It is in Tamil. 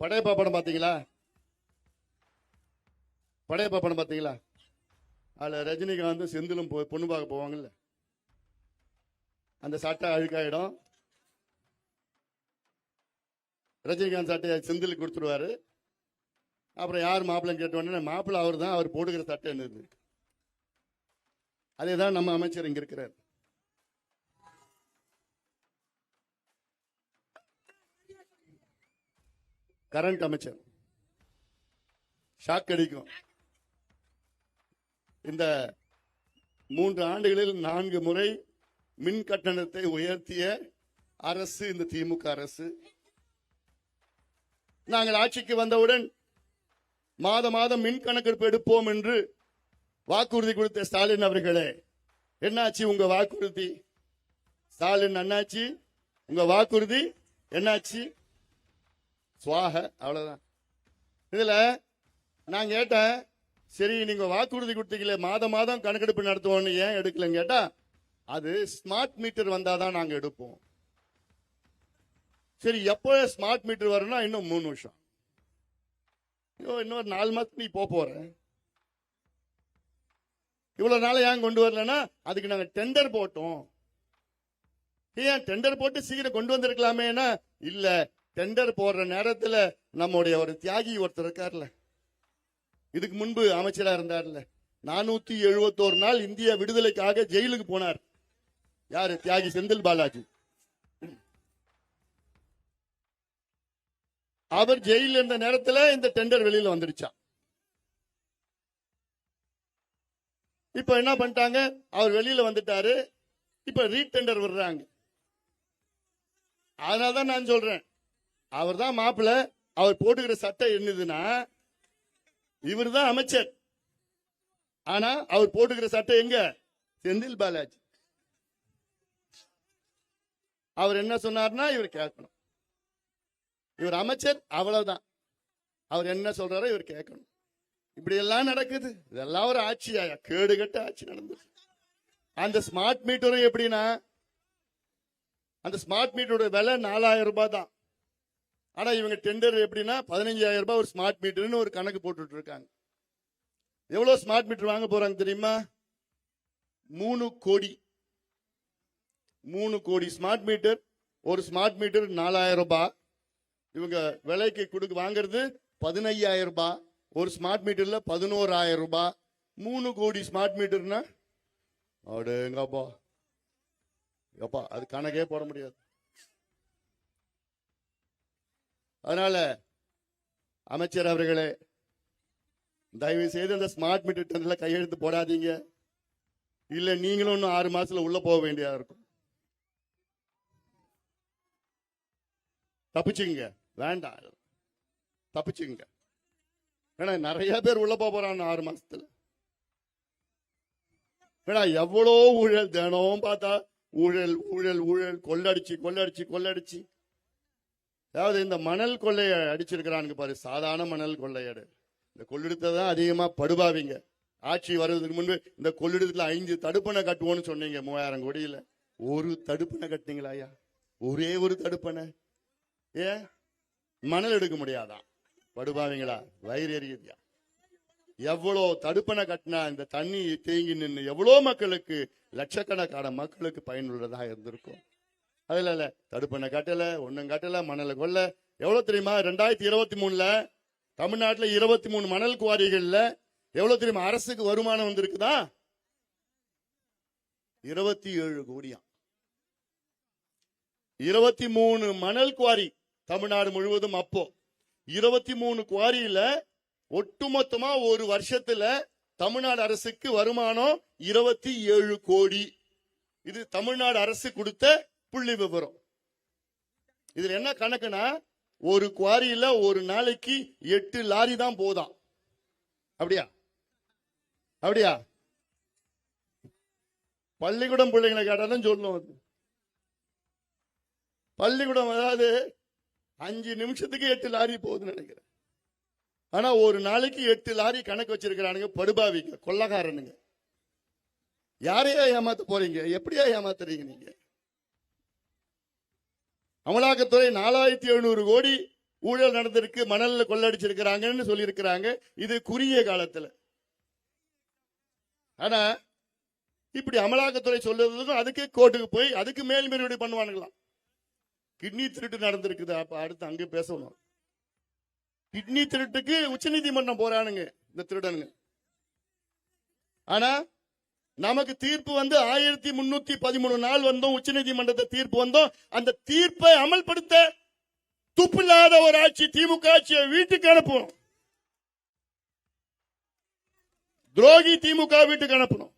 படையப்பா படம் பார்த்தீங்களா? படையப்பா படம் பார்த்தீங்களா? அதில் ரஜினிகாந்த் செந்திலும் போய் பொண்ணு பார்க்க போவாங்கல்ல? அந்த சட்டை அழுக்காயிடும். ரஜினிகாந்த் சட்டையை செந்திலுக்கு கொடுத்துருவாரு. அப்புறம் யார் மாப்பிள்ளைன்னு கேட்ட உடனே மாப்பிள்ளை அவர் தான் அவர் போடுகிற சட்டை என்னது அதே தான் நம்ம அமைச்சர் இங்கே இருக்கிறார். கரண்ட் அமைச்சர். ஷாக் அடிக்கும். இந்த மூன்று ஆண்டுகளில் நான்கு முறை மின் கட்டணத்தை உயர்த்திய அரசு இந்த திமுக அரசு. நாங்கள் ஆட்சிக்கு வந்தவுடன் மாத மாதம் மின் கணக்கெடுப்பு எடுப்போம் என்று வாக்குறுதி கொடுத்த ஸ்டாலின் அவர்களே என்னாச்சு உங்க வாக்குறுதி? ஸ்டாலின் அண்ணாச்சி உங்க வாக்குறுதி என்னாச்சு? சுவாக அவ்வளவுதான். இதுல நான் கேட்டேன் சரி நீங்க வாக்குறுதி கொடுத்தீங்களே மாதம் மாதம் கணக்கெடுப்பு நடத்துவோம்னு ஏன் எடுக்கலன்னு கேட்டா அது ஸ்மார்ட் மீட்டர் வந்தாதான் நாங்க எடுப்போம். சரி எப்போ ஸ்மார்ட் மீட்டர் வரும்னா இன்னும் மூணு வருஷம். ஐயோ இன்னொரு நாலு மாசத்துக்கு நீ போக போற. இவ்வளவு நாள் ஏன் கொண்டு வரலன்னா அதுக்கு நாங்க டெண்டர் போட்டோம். ஏன் டெண்டர் போட்டு சீக்கிரம் கொண்டு வந்திருக்கலாமேனா இல்ல டெண்டர் போடுற நேரத்துல நம்முடைய ஒரு தியாகி ஒருத்தர் இருக்கார்ல. இதுக்கு முன்பு அமைச்சரா இருந்தார்ல. நானூத்தி எழுபத்தோரு நாள் இந்திய விடுதலைக்காக ஜெயிலுக்கு போனார். யாரு? தியாகி செந்தில் பாலாஜி. அவர் ஜெயில இருந்த நேரத்துல இந்த டெண்டர் வெளியில வந்துருச்சா இப்ப என்ன பண்ணிட்டாங்க? அவர் வெளியில வந்துட்டாரு. இப்ப ரீடெண்டர் விடுறாங்க. அதனாலதான் நான் சொல்றேன். அவர் தான் மாப்பிள்ள அவர் போட்டுக்கிற சட்டை என்னதுன்னா இவர் தான் அமைச்சர். ஆனா அவர் போட்டுக்கிற சட்டை எங்க? செந்தில் பாலாஜி. அவர் என்ன சொன்னார்னா இவர் கேட்கணும். இவர் அமைச்சர் அவ்வளவுதான். அவர் என்ன சொல்றாரோ இவர் கேட்கணும். இப்படி எல்லாம் நடக்குது. இதெல்லாம் ஒரு ஆட்சியா? கேடுகட்ட ஆட்சி நடந்தது அந்த ஸ்மார்ட் மீட்டரும் எப்படின்னா அந்த ஸ்மார்ட் மீட்டரோட விலை நாலாயிரம் ரூபாய் தான். ஆனா இவங்க டெண்டர் எப்படின்னா பதினஞ்சாயிரம் ரூபாய் ஒரு ஸ்மார்ட் மீட்டர்னு ஒரு கணக்கு போட்டுட்டு இருக்காங்க எவ்வளவு ஸ்மார்ட் மீட்டர் வாங்க போறாங்க தெரியுமா? மூணு கோடி. மூணு கோடி ஸ்மார்ட் மீட்டர் ஒரு ஸ்மார்ட் மீட்டர் நாலாயிரம் ரூபாய். இவங்க விலைக்கு கொடுக்க வாங்குறது பதினையாயிரம் ரூபாய். ஒரு ஸ்மார்ட் மீட்டர்ல பதினோராயிரம் ரூபாய். மூணு கோடி ஸ்மார்ட் மீட்டர்னா அடேங்கப்பா. எப்பா அது கணக்கே போட முடியாது. அதனால அமைச்சர் அவர்களே தயவு செய்து அந்த ஸ்மார்ட் மீட்டர் டெண்டர்ல கையெழுத்து போடாதீங்க. இல்ல நீங்களும் இன்னும் ஆறு மாசத்துல உள்ள போக வேண்டியதா இருக்கும். தப்பிச்சுங்க வேண்டாம். தப்பிச்சுங்க ஏன்னா நிறைய பேர் உள்ள போக போறாங்க ஆறு மாசத்துல. ஏன்னா எவ்வளோ ஊழல் தினம் பார்த்தா ஊழல் ஊழல் ஊழல் கொள்ளடிச்சு கொள்ளடிச்சு கொள்ளடிச்சு. அதாவது இந்த மணல் கொள்ளைய அடிச்சிருக்கிறானுங்க பாரு சாதாரண மணல் கொள்ளையடு. இந்த கொள்ளிடத்தை தான் அதிகமா படுபாவீங்க. ஆட்சி வர்றதுக்கு முன்பு இந்த கொள்ளிடத்துல ஐந்து தடுப்பணை கட்டுவோம்னு சொன்னீங்க மூவாயிரம் கோடியில. ஒரு தடுப்பணை கட்டினீங்களா ஐயா? ஒரே ஒரு தடுப்பணை. ஏன்? மணல் எடுக்க முடியாதான். படுபாவீங்களா வயிறு எரியுதியா? எவ்வளோ தடுப்பணை கட்டினா இந்த தண்ணி தேங்கி நின்று எவ்வளோ மக்களுக்கு லட்சக்கணக்கான மக்களுக்கு பயனுள்ளதாக இருந்திருக்கும். அதுல இல்ல. தடுப்பணை கட்டல ஒண்ணும் கட்டல மணலை கொல்ல. எவ்வளவு தெரியுமா? ரெண்டாயிரத்தி இருபத்தி மூணுல தமிழ்நாட்டுல இருபத்தி மூணு மணல் குவாரிகள்ல எவ்வளவு தெரியுமா? அரசுக்கு வருமானம் வந்திருக்குதா? இருபத்தி ஏழு கோடியா. இருபத்தி மூணு மணல் குவாரி தமிழ்நாடு முழுவதும் அப்போ. இருபத்தி மூணு குவாரியில ஒட்டுமொத்தமா ஒரு வருஷத்துல தமிழ்நாடு அரசுக்கு வருமானம் இருபத்தி ஏழு கோடி. இது தமிழ்நாடு அரசு கொடுத்த புள்ளி விவரம். இதுல என்ன கணக்குனா ஒரு குவாரியில ஒரு நாளைக்கு எட்டு லாரி தான் போதாம் அப்படியா? அப்படியா? பள்ளிக்கூடம் பிள்ளைங்களை கேட்டாலும் சொல்லணும் அது. பள்ளிக்கூடம் அதாவது அஞ்சு நிமிஷத்துக்கு எட்டு லாரி போகுதுன்னு நினைக்கிறேன். ஆனா ஒரு நாளைக்கு எட்டு லாரி கணக்கு வச்சிருக்கிறானுங்க படுபாவிங்க கொள்ளக்காரனுங்க. யாரையா ஏமாத்த போறீங்க? எப்படியா ஏமாத்துறீங்க நீங்க? அமலாக்கத்துறை நாலாயிரத்தி எழுநூறு கோடி ஊழல் நடந்திருக்கு மணல்ல கொள்ளடிச்சிருக்கிறாங்கன்னு சொல்லியிருக்கிறாங்க. இது குறுகிய காலத்துல. ஆனா இப்படி அமலாக்கத்துறை சொல்லுறதுக்கும் அதுக்கே கோர்ட்டுக்கு போய் அதுக்கு மேல்முறையீடு பண்ணுவானுங்களாம். கிட்னி திருட்டு நடந்திருக்குது. அப்ப அடுத்து அங்க பேசணும். கிட்னி திருட்டுக்கு உச்சநீதிமன்றம் போறானுங்க இந்த திருடனுங்க. ஆனா நமக்கு தீர்ப்பு வந்து ஆயிரத்தி முன்னூத்தி பதிமூணு நாள் வந்தோம் உச்சநீதிமன்றத்தை தீர்ப்பு வந்தோம். அந்த தீர்ப்பை அமல்படுத்த துப்பில்லாத ஒரு ஆட்சி திமுக ஆட்சியை வீட்டுக்கு அனுப்பணும். துரோகி திமுக வீட்டுக்கு அனுப்பணும்.